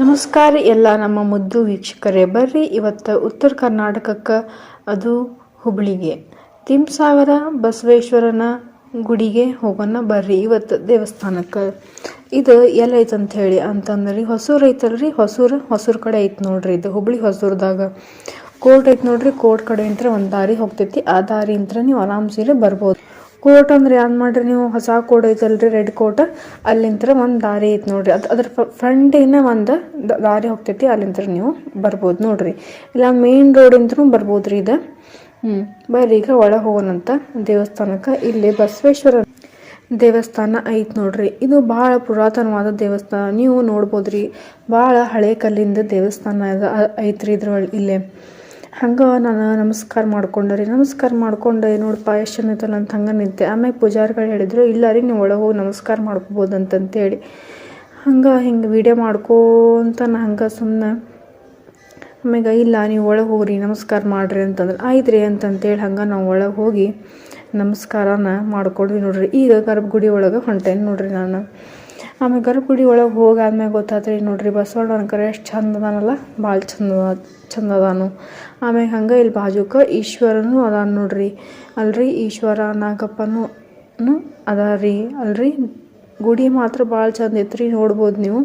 ನಮಸ್ಕಾರ ಎಲ್ಲ ನಮ್ಮ ಮುದ್ದು ವೀಕ್ಷಕರೇ. ಬರ್ರಿ, ಇವತ್ತು ಉತ್ತರ ಕರ್ನಾಟಕಕ್ಕೆ, ಅದು ಹುಬ್ಳಿಗೆ. ತಿಮ್ಸಾವರ ಬಸವೇಶ್ವರನ ಗುಡಿಗೆ ಹೋಗೋಣ ಬರ್ರಿ, ಇವತ್ತು ದೇವಸ್ಥಾನಕ್ಕೆ. ಇದು ಎಲ್ಲ ಐತೆ ಅಂತ ಹೇಳಿ ಅಂತಂದ್ರಿ, ಹೊಸೂರು ಐತಲ್ರಿ? ಹೊಸೂರು ಹೊಸೂರು ಕಡೆ ಐತೆ ನೋಡ್ರಿ ಇದು, ಹುಬ್ಳಿ ಹೊಸೂರದಾಗ. ಕೋರ್ಟ್ ಐತೆ ನೋಡ್ರಿ, ಕೋರ್ಟ್ ಕಡೆ ಅಂತ ಒಂದು ದಾರಿ ಹೋಗ್ತೈತಿ, ಆ ದಾರಿ ಅಂತ ನೀವು ಆರಾಮ್ಸಿರೆ ಬರ್ಬೋದು. ಕೋರ್ಟ್ ಅಂದ್ರೆ ಏನು ಮಾಡ್ರಿ ನೀವು? ಹೊಸ ಕೋಟ್ ಐತಲ್ರಿ, ರೆಡ್ ಕೋಟ್. ಅಲ್ಲಿಂತ್ರ ಒಂದು ದಾರಿ ಐತೆ ನೋಡ್ರಿ. ಅದು ಅದ್ರ ಫ್ರಂಟಿನ ಒಂದು ದಾರಿ ಹೋಗ್ತೈತಿ, ಅಲ್ಲಿಂತ್ರ ನೀವು ಬರ್ಬೋದು ನೋಡ್ರಿ. ಇಲ್ಲ ಮೇನ್ ರೋಡ್ ಬರ್ಬೋದು ರೀ ಇದು. ಹ್ಞೂ ಬರ್ರಿ, ಈಗ ಒಳಗೆ ಹೋಗೋಣಂತ ದೇವಸ್ಥಾನಕ್ಕೆ. ಇಲ್ಲಿ ಬಸವೇಶ್ವರ ದೇವಸ್ಥಾನ ಐತೆ ನೋಡ್ರಿ. ಇದು ಭಾಳ ಪುರಾತನವಾದ ದೇವಸ್ಥಾನ. ನೀವು ನೋಡ್ಬೋದ್ರಿ, ಭಾಳ ಹಳೆ ಕಲ್ಲಿಂದ ದೇವಸ್ಥಾನ ಐತ್ರಿ ಇದ್ರ ಇಲ್ಲೇ. ಹಂಗೆ ನಾನು ನಮಸ್ಕಾರ ಮಾಡ್ಕೊಂಡೆ ರೀ. ನಮಸ್ಕಾರ ಮಾಡ್ಕೊಂಡೆ ನೋಡಪ್ಪ ಎಷ್ಟು ಚಂದ ಅಂತ ಹಂಗೆ ನಿಂತೆ. ಆಮೇಲೆ ಪೂಜಾರಿಗಳು ಹೇಳಿದ್ರು, ಇಲ್ಲ ರೀ ನೀವು ಒಳಗೆ ಹೋಗಿ ನಮಸ್ಕಾರ ಮಾಡ್ಕೋಬೋದು ಅಂತಂತೇಳಿ ಹಂಗೆ ಹಿಂಗೆ ವೀಡಿಯೋ ಮಾಡ್ಕೋಂತ ನಾ ಹಂಗೆ ಸುಮ್ಮನೆ ಆಮೇಲೆ ಇಲ್ಲ ನೀವು ಒಳಗೆ ಹೋಗ್ರಿ, ನಮಸ್ಕಾರ ಮಾಡಿರಿ ಅಂತಂದ್ರೆ. ಆಯ್ತು ರೀ ಅಂತಂತೇಳಿ ಹಂಗೆ ನಾವು ಒಳಗೆ ಹೋಗಿ ನಮಸ್ಕಾರನ ಮಾಡ್ಕೊಂಡ್ವಿ ನೋಡ್ರಿ. ಈಗ ಗರ್ಭಗುಡಿ ಒಳಗೆ ಹೊಂಟೇನೆ ನೋಡ್ರಿ ನಾನು. ಆಮೇಲೆ ಗರ್ಭಗುಡಿ ಒಳಗೆ ಹೋಗಾದ್ಮೇಲೆ ನೋಡ್ರಿ ಬಸವಣ್ಣ ಕರೆ ಎಷ್ಟು ಚಂದ ಅದಾನಲ್ಲ ಭಾಳ ಚಂದ ಚಂದ ಅದಾನು. ಆಮೇಲೆ ಹಂಗೆ ಇಲ್ಲಿ ಬಾಜುಕ ಈಶ್ವರನು ಅದಾನ ನೋಡ್ರಿ. ಅಲ್ರಿ ಈಶ್ವರ ನಾಗಪ್ಪನು ಅದ ರೀ ಅಲ್ರಿ ಗುಡಿ ಮಾತ್ರ ಭಾಳ ಚಂದ ಐತ್ರಿ ನೋಡ್ಬೋದು ನೀವು.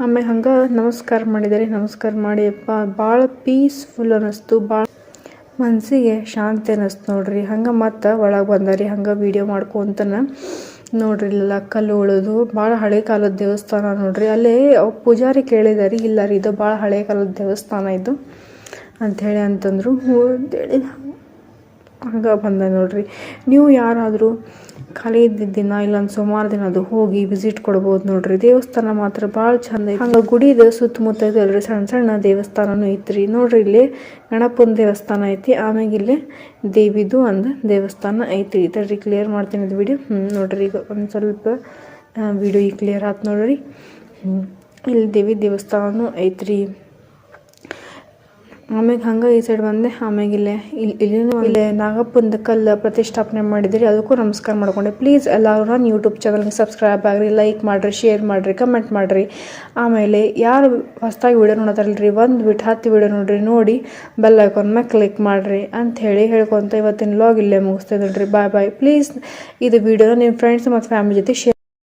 ಆಮೇಲೆ ಹಂಗೆ ನಮಸ್ಕಾರ ಮಾಡಿದರೆ. ನಮಸ್ಕಾರ ಮಾಡಿ ಭಾಳ ಪೀಸ್ಫುಲ್ ಅನ್ನಿಸ್ತು ಭಾಳ ಮನಸ್ಸಿಗೆ ಶಾಂತಿ ಅನ್ನಿಸ್ತು ನೋಡ್ರಿ. ಹಂಗೆ ಮತ್ತೆ ಒಳಗೆ ಬಂದಾರಿ. ಹಂಗೆ ವೀಡಿಯೋ ಮಾಡ್ಕೊಂತನ ನೋಡ್ರಿ ಇಲ್ಲೆಲ್ಲ ಕಲ್ಲು ಉಳಿದು ಭಾಳ ಹಳೆ ಕಾಲದ ದೇವಸ್ಥಾನ ನೋಡ್ರಿ. ಅಲ್ಲೇ ಪೂಜಾರಿ ಕೇಳಿದಾರಿ ಇಲ್ಲ ರೀ ಇದು ಭಾಳ ಹಳೆ ಕಾಲದ ದೇವಸ್ಥಾನ ಇದು. ಅಂಥೇಳಿ ಅಂತಂದರು ಹ್ಞೂ ಅಂತೇಳಿ ಹಂಗೆ ಬಂದ ನೋಡ್ರಿ. ನೀವು ಯಾರಾದರೂ ಖಾಲಿ ಇದ್ದಿದ್ದ ದಿನ ಇಲ್ಲೊಂದು ಸೋಮವಾರ ದಿನ ಅದು ಹೋಗಿ ವಿಸಿಟ್ ಕೊಡ್ಬೋದು ನೋಡ್ರಿ. ದೇವಸ್ಥಾನ ಮಾತ್ರ ಭಾಳ ಚಂದ ಐತಿ ಹಂಗೆ ಗುಡಿದ ಸುತ್ತಮುತ್ತ ಅಲ್ರಿ, ಸಣ್ಣ ಸಣ್ಣ ದೇವಸ್ಥಾನನೂ ಐತ್ರಿ. ನೋಡ್ರಿ ಇಲ್ಲಿ ಗಣಪನ ದೇವಸ್ಥಾನ ಐತಿ, ಆಮ್ಯಾಗ ಇಲ್ಲಿ ದೇವಿದು ಒಂದು ದೇವಸ್ಥಾನ ಐತಿ ತಡ್ರಿ ಕ್ಲಿಯರ್ ಮಾಡ್ತೀನಿ ಇದು ವಿಡಿಯೋ ನೋಡ್ರಿ ಈಗ ಒಂದು ಸ್ವಲ್ಪ ವಿಡಿಯೋ ಈಗ ಕ್ಲಿಯರ್ ಆಯ್ತು ನೋಡ್ರಿ. ಇಲ್ಲಿ ದೇವಿ ದೇವಸ್ಥಾನನೂ ಐತ್ರಿ. ಆಮ್ಯಾಗ ಹಂಗೆ ಈ ಸೈಡ್ ಬಂದೆ. ಆಮ್ಯಾಗ ಇಲ್ಲೇ ಇಲ್ಲಿ ಇಲ್ಲಿನೂ ಇಲ್ಲೇ ನಾಗಪ್ಪಂದ ಕಲ್ಲು ಪ್ರತಿಷ್ಠಾಪನೆ ಮಾಡಿದಿರಿ. ಅದಕ್ಕೂ ನಮಸ್ಕಾರ ಮಾಡ್ಕೊಂಡೆ. ಪ್ಲೀಸ್ ಎಲ್ಲರೂ ನನ್ನ ಯೂಟ್ಯೂಬ್ ಚಾನಲ್ಗೆ ಸಬ್ಸ್ಕ್ರೈಬ್ ಆಗಿರಿ ಲೈಕ್ ಮಾಡಿರಿ ಶೇರ್ ಮಾಡಿರಿ ಕಮೆಂಟ್ ಮಾಡಿರಿ. ಆಮೇಲೆ ಯಾರು ಹೊಸ್ದಾಗಿ ವಿಡಿಯೋ ನೋಡೋದಾರಲ್ರಿ ಒಂದು ಬಿಟ್ಟು ಹತ್ತು ವಿಡಿಯೋ ನೋಡ್ರಿ ನೋಡಿ ಬೆಲ್ ಐಕಾನ್ ಮ್ಯಾಗ ಕ್ಲಿಕ್ ಮಾಡಿರಿ ಅಂತ ಹೇಳಿ ಹೇಳ್ಕೊತ ಇವತ್ತಿನ ಲಾಗ್ ಇಲ್ಲೇ ಮುಗಿಸ್ತೇನೆ ನೋಡ್ರಿ ಬಾಯ್ ಬಾಯ್ ಪ್ಲೀಸ್ ಇದು ವಿಡಿಯೋನ ನಿಮ್ಮ ಫ್ರೆಂಡ್ಸ್ ಮತ್ತು ಫ್ಯಾಮಿಲಿ ಜೊತೆ ಶೇರ್